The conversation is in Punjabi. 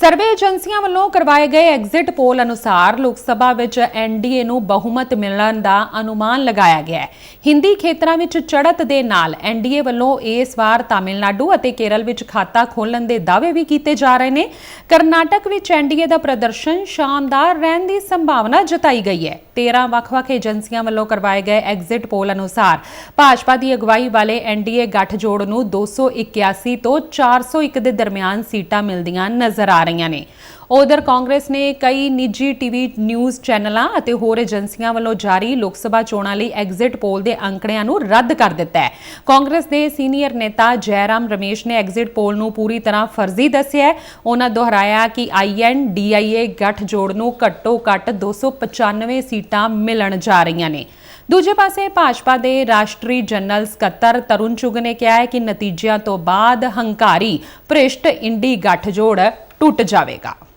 ਸਰਵੇ ਏਜੰਸੀਆਂ ਵੱਲੋਂ ਕਰਵਾਏ ਗਏ ਐਗਜ਼ਿਟ ਪੋਲ ਅਨੁਸਾਰ ਲੋਕ ਸਭਾ ਵਿੱਚ ਐਨਡੀਏ ਨੂੰ ਬਹੁਮਤ ਮਿਲਣ ਦਾ ਅਨੁਮਾਨ ਲਗਾਇਆ ਗਿਆ ਹੈ। ਹਿੰਦੀ ਖੇਤਰਾਂ ਵਿੱਚ ਚੜ੍ਹਤ ਦੇ ਨਾਲ ਐਨਡੀਏ ਵੱਲੋਂ ਇਸ ਵਾਰ ਤਾਮਿਲਨਾਡੂ ਅਤੇ ਕੇਰਲ ਵਿੱਚ ਖਾਤਾ ਖੋਲ੍ਹਣ ਦੇ ਦਾਅਵੇ ਵੀ ਕੀਤੇ ਜਾ ਰਹੇ ਨੇ। ਕਰਨਾਟਕ ਵਿੱਚ ਐਨਡੀਏ ਦਾ ਪ੍ਰਦਰਸ਼ਨ ਸ਼ਾਨਦਾਰ ਰਹਿਣ ਦੀ ਸੰਭਾਵਨਾ ਜਤਾਈ ਗਈ ਹੈ। 13 ਵੱਖ-ਵੱਖ ਏਜੰਸੀਆਂ ਵੱਲੋਂ ਕਰਵਾਏ ਗਏ ਐਗਜ਼ਿਟ ਪੋਲ ਅਨੁਸਾਰ ਭਾਜਪਾ ਦੀ ਅਗਵਾਈ ਵਾਲੇ ਐਨਡੀਏ ਗੱਠਜੋੜ ਨੂੰ 281 ਤੋਂ 401 ਦੇ ਦਰਮਿਆਨ ਸੀਟਾਂ ਮਿਲਦੀਆਂ ਨਜ਼ਰ ਆ ਰਹੀਆਂ ਨੇ। ਉਧਰ ਕਾਂਗਰਸ ਨੇ ਕਈ ਨਿੱਜੀ ਟੀਵੀ ਨਿਊਜ਼ ਚੈਨਲਾਂ ਅਤੇ ਹੋਰ ਏਜੰਸੀਆਂ ਵੱਲੋਂ ਜਾਰੀ ਲੋਕ ਸਭਾ ਚੋਣਾਂ ਲਈ ਐਗਜ਼ਿਟ ਪੋਲ ਦੇ ਅੰਕੜਿਆਂ ਨੂੰ ਰੱਦ ਕਰ ਦਿੱਤਾ ਹੈ। ਕਾਂਗਰਸ ਦੇ ਸੀਨੀਅਰ ਨੇਤਾ ਜੈਰਾਮ ਰਮੇਸ਼ ਨੇ ਐਗਜ਼ਿਟ ਪੋਲ ਨੂੰ ਪੂਰੀ ਤਰ੍ਹਾਂ ਫਰਜ਼ੀ ਦੱਸਿਆ ਉਹਨਾਂ ਦੁਹਰਾਇਆ ਕਿ ਆਈਐਨਡੀਆਈਏ ਗੱਠਜੋੜ ਨੂੰ ਘੱਟੋ-ਘੱਟ 295 ਸੀਟਾਂ ਮਿਲਣ ਜਾ ਰਹੀਆਂ ਨੇ। ਦੂਜੇ ਪਾਸੇ ਭਾਜਪਾ ਦੇ ਰਾਸ਼ਟਰੀ ਜਨਰਲ ਸਕੱਤਰ ਤਰੁਣ ਚੁਗ ਨੇ ਕਿਹਾ ਹੈ ਕਿ ਨਤੀਜਿਆਂ ਤੋਂ ਬਾਅਦ ਹੰਕਾਰੀ ਭ੍ਰਿਸ਼ਟ ਇੰਡੀ ਗੱਠਜੋੜ ਟੁੱਟ ਜਾਵੇਗਾ।